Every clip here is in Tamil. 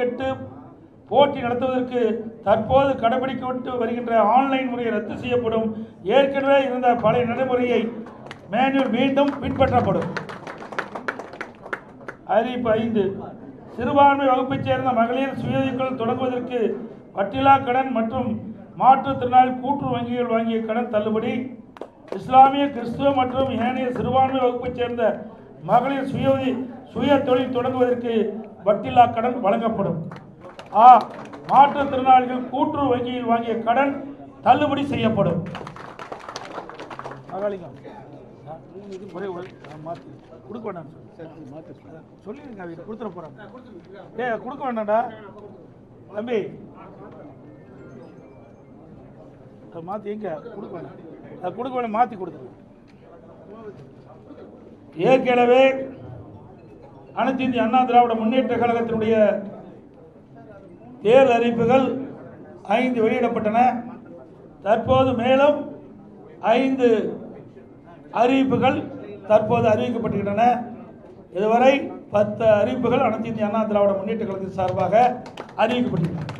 ஜல்லிக்கட்டு போட்டி நடத்துவதற்கு தற்போது கடைபிடிக்கப்பட்டு வருகின்ற ஆன்லைன் முறையை ரத்து செய்யப்படும். ஏற்கனவே இருந்த பழைய நடைமுறையை மேனுவல் மீண்டும் பின்பற்றப்படும். அறிவிப்பு ஐந்து. சிறுபான்மை வகுப்பைச் சேர்ந்த மகளிர் சுயதொழில் தொடங்குவதற்கு பட்டிலா கடன் மற்றும் மாற்றுத்திறனாளி கூட்டு வங்கிகள் வாங்கிய கடன் தள்ளுபடி. இஸ்லாமிய கிறிஸ்துவ மற்றும் ஏனைய சிறுபான்மை வகுப்பைச் சேர்ந்த மகளிர் சுய சுய தொழில் தொடங்குவதற்கு வட்டில்லா கடன் வழங்கப்படும். ஆ மாற்றுத்திறனாளிகள் கூட்டுறவு வங்கியில் வாங்கிய கடன் தள்ளுபடி செய்யப்படும். கொடுக்க வேண்டாம் சொல்லிருங்க அவங்க கொடுத்துட போறாங்க. ஏ கொடுக்க வேண்டாம்டா. தம்பி. அதை மாத்தி எங்க? கொடுக்க வேண்டாம் கொடுக்க வேண்டாம் மாத்தி கொடுத்துருங்க. ஏற்கனவே அனைத்து இந்திய அண்ணா திராவிட முன்னேற்ற கழகத்தினுடைய தேர்தல் அறிவிப்புகள் ஐந்து வெளியிடப்பட்டன. தற்போது மேலும் ஐந்து அறிவிப்புகள் தற்போது அறிவிக்கப்பட்டுகின்றன இதுவரை பத்து அறிவிப்புகள் அனைத்து இந்திய அண்ணா திராவிட முன்னேற்ற கழகத்தின் சார்பாக அறிவிக்கப்பட்டுள்ளன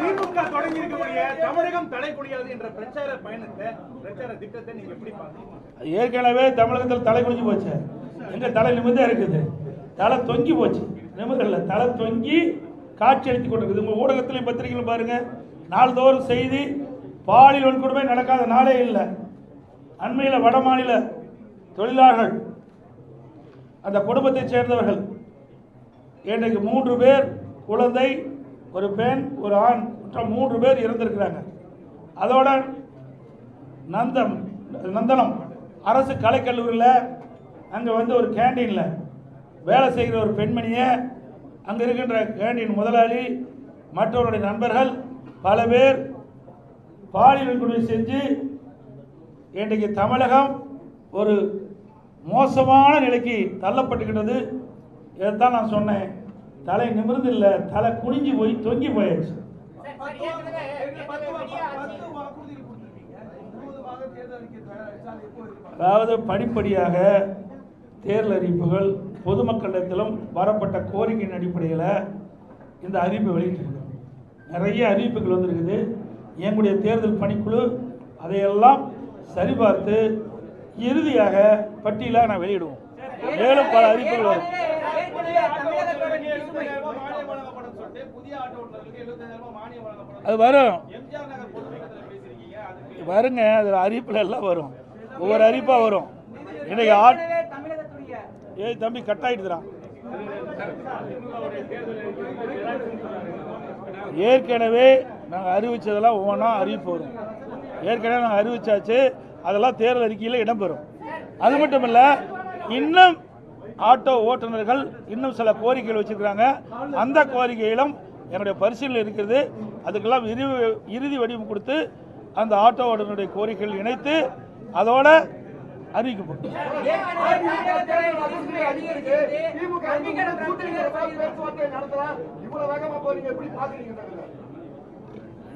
திமுக தொடங்கி இருக்கக்கூடிய தமிழகம் தடை குடியாது என்ற பிரச்சார பயணத்தை பிரச்சார திட்டத்தை நீங்க எப்படி பாக்குறீங்க ஏற்கனவே தமிழகத்தில் தலை குனிஞ்சு போச்சு. எங்க தலை நிமிர்ந்தே இருக்குது. தலை தொங்கி போச்சு. நிமிரல தலை தொங்கி காட்சி அளித்து கொண்டிருக்குது. உங்க ஊடகத்திலையும் பத்திரிகைகளும் பாருங்க. நாள்தோறும் செய்தி பாலியல் வன்கொடுமை நடக்காத நாளே இல்லை. அண்மையில் வட மாநில தொழிலாளர்கள் அந்த குடும்பத்தைச் சேர்ந்தவர்கள் இன்றைக்கு மூன்று பேர் குழந்தை ஒரு பெண் ஒரு ஆண் மற்ற மூன்று பேர் இறந்திருக்கிறாங்க அதோட நந்தம் நந்தனம் அரசு கலைக்கல்லூரியில் அங்கே வந்து ஒரு கேண்டீனில் வேலை செய்கிற ஒரு பெண்மணியை அங்கே இருக்கின்ற கேண்டீன் முதலாளி மற்றவருடைய நண்பர்கள் பல பேர் பாலியல் வன்கொடுமை செஞ்சு இன்றைக்கு தமிழகம் ஒரு மோசமான நிலைக்கு தள்ளப்பட்டுக்கிட்டது. இதைத்தான் நான் சொன்னேன். தலை நிமிர்ந்து இல்லை தலை குனிஞ்சு போய் தொங்கி போயாச்சு. அதாவது படிப்படியாக தேர்தல் அறிவிப்புகள் பொதுமக்களிடத்திலும் வரப்பட்ட கோரிக்கையின் அடிப்படையில் இந்த அறிவிப்பை வெளியிட்டிருக்கோம் நிறைய அறிவிப்புகள் வந்திருக்குது. எங்களுடைய தேர்தல் பணிக்குழு அதையெல்லாம் சரிபார்த்து இறுதியாக பட்டியலாக நான் வெளியிடுவோம். மேலும் பல அறிவிப்புகள் வரும். அது வரும். வருங்க அது அறிவிப்பில் எல்லாம் வரும். ஒவ்வொரு அறிவிப்பாக வரும். இன்னைக்கு ஆட் ஏய் தம்பி கட் ஆயிடுதுடா. ஏற்கனவே நாங்கள் அறிவிச்சதெல்லாம் ஒவ்வொன்றா அறிவிப்பு வரும். ஏற்கனவே நாங்கள் அறிவிச்சாச்சு அதெல்லாம் தேர்தல் அறிக்கையில் இடம்பெறும் அது மட்டும் இல்லை இன்னும் ஆட்டோ ஓட்டுநர்கள் இன்னும் சில கோரிக்கைகள் வச்சிருக்கிறாங்க. அந்த கோரிக்கையிலும் என்னுடைய பரிசீலனை இருக்கிறது. அதுக்கெல்லாம் இறுதி இறுதி வடிவம் கொடுத்து அந்த ஆட்டோ ஓட்டுநருடைய கோரிக்கைகள் இணைத்து அதோட அறிவிக்கப்படும்.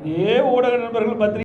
ஏ ஊடக நண்பர்கள் பத்திரிகை